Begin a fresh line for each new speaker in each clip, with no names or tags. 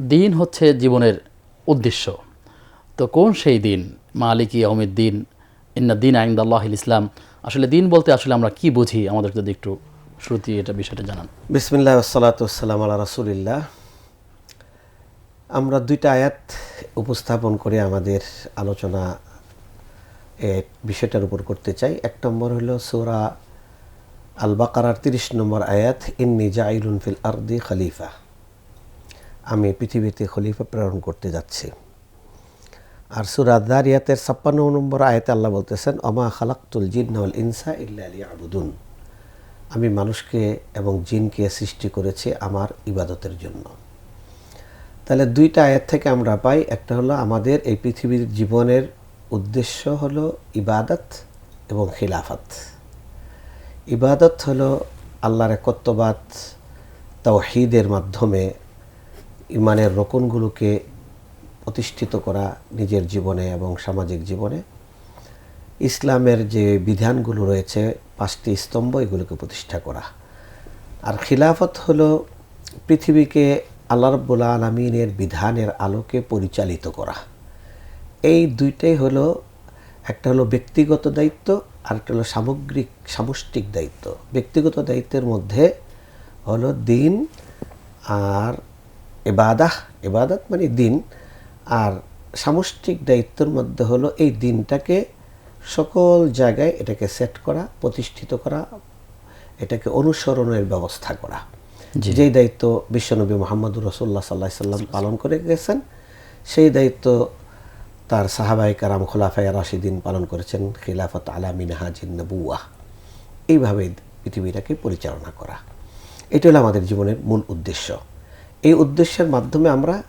দিন হচ্ছে জীবনের উদ্দেশ্য। তো কোন সেই দিন? মালিকি অমিদ দিন ইন্না দিন আইন্দ আল্লাহিল ইসলাম। আসলে দিন বলতে আসলে আমরা কি বুঝি? আমাদের যদি একটু শ্রুতি এটা বিষয়টা জানান।
বিসমিল্লাহ সালাতাম আল্লাহ রাসুলিল্লাহ। আমরা দুইটা আয়াত উপস্থাপন করে আমাদের আলোচনা বিষয়টার উপর করতে চাই। এক নম্বর হলো সূরা আল বাকারার তিরিশ নম্বর আয়াত, ইন্নি জাইলুন ফিল আরদি খলিফা। আমি পৃথিবীতে খলিফা প্রেরণ করতে যাচ্ছি। আর সুরা দারিয়াতের ছাপ্পান্ন নম্বর আয়াতে আল্লাহ বলতেছেন অমা খালাক্তুল জিন্নাউল ইনসা ইল্লা আলী আবুদুন আমি মানুষকে এবং জিনকে সৃষ্টি করেছি আমার ইবাদতের জন্য। তাহলে দুইটা আয়াত থেকে আমরা পাই, একটা হলো আমাদের এই পৃথিবীর জীবনের উদ্দেশ্য হলো ইবাদত এবং খিলাফত। ইবাদত হলো আল্লাহর একত্ববাদ, তাওহীদের মাধ্যমে ইমানের রোকনগুলোকে প্রতিষ্ঠিত করা নিজের জীবনে এবং সামাজিক জীবনে। ইসলামের যে বিধানগুলো রয়েছে, পাঁচটি স্তম্ভ এগুলোকে প্রতিষ্ঠা করা। আর খিলাফত হলো পৃথিবীকে আল্লাহ রব্বুল আলমিনের বিধানের আলোকে পরিচালিত করা। এই দুইটাই হলো, একটা হলো ব্যক্তিগত দায়িত্ব, আর একটা হলো সামগ্রিক, সামষ্টিক দায়িত্ব। ব্যক্তিগত দায়িত্বের মধ্যে হলো দিন আর এবাদাহ এবাদত মানে দিন আর সামষ্টিক দায়িত্বের মধ্যে হলো এই দিনটাকে সকল জায়গায় এটাকে সেট করা প্রতিষ্ঠিত করা এটাকে অনুসরণের ব্যবস্থা করা। যেই দায়িত্ব বিশ্বনবী মোহাম্মদুর রসুল্লাহ সাল্লাহ সাল্লাম পালন করে গেছেন সেই দায়িত্ব তার সাহাবাই কারাম খোলাফায় রাশিদিন পালন করেছেন খিলাফত আলামিন হাজিন নবুয়া এইভাবে পৃথিবীটাকে পরিচালনা করা। এটা হলো আমাদের জীবনের মূল উদ্দেশ্য। এই উদ্দেশ্যের মাধ্যমে আমরা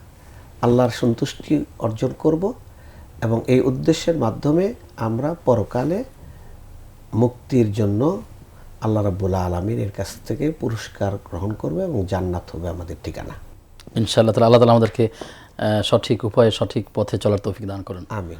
আল্লাহর সন্তুষ্টি অর্জন করব এবং এই উদ্দেশ্যের মাধ্যমে আমরা পরকালে মুক্তির জন্য আল্লাহ রাব্বুল্লাহ আলমীর এর কাছ থেকে পুরস্কার গ্রহণ করবে এবং জান্নাত হবে আমাদের ঠিকানা।
ইনশাআল্লাহ তালা আল্লাহ তালা আমাদেরকে সঠিক উপায়ে সঠিক পথে চলার তৌফিক দান করেন।
আমিন।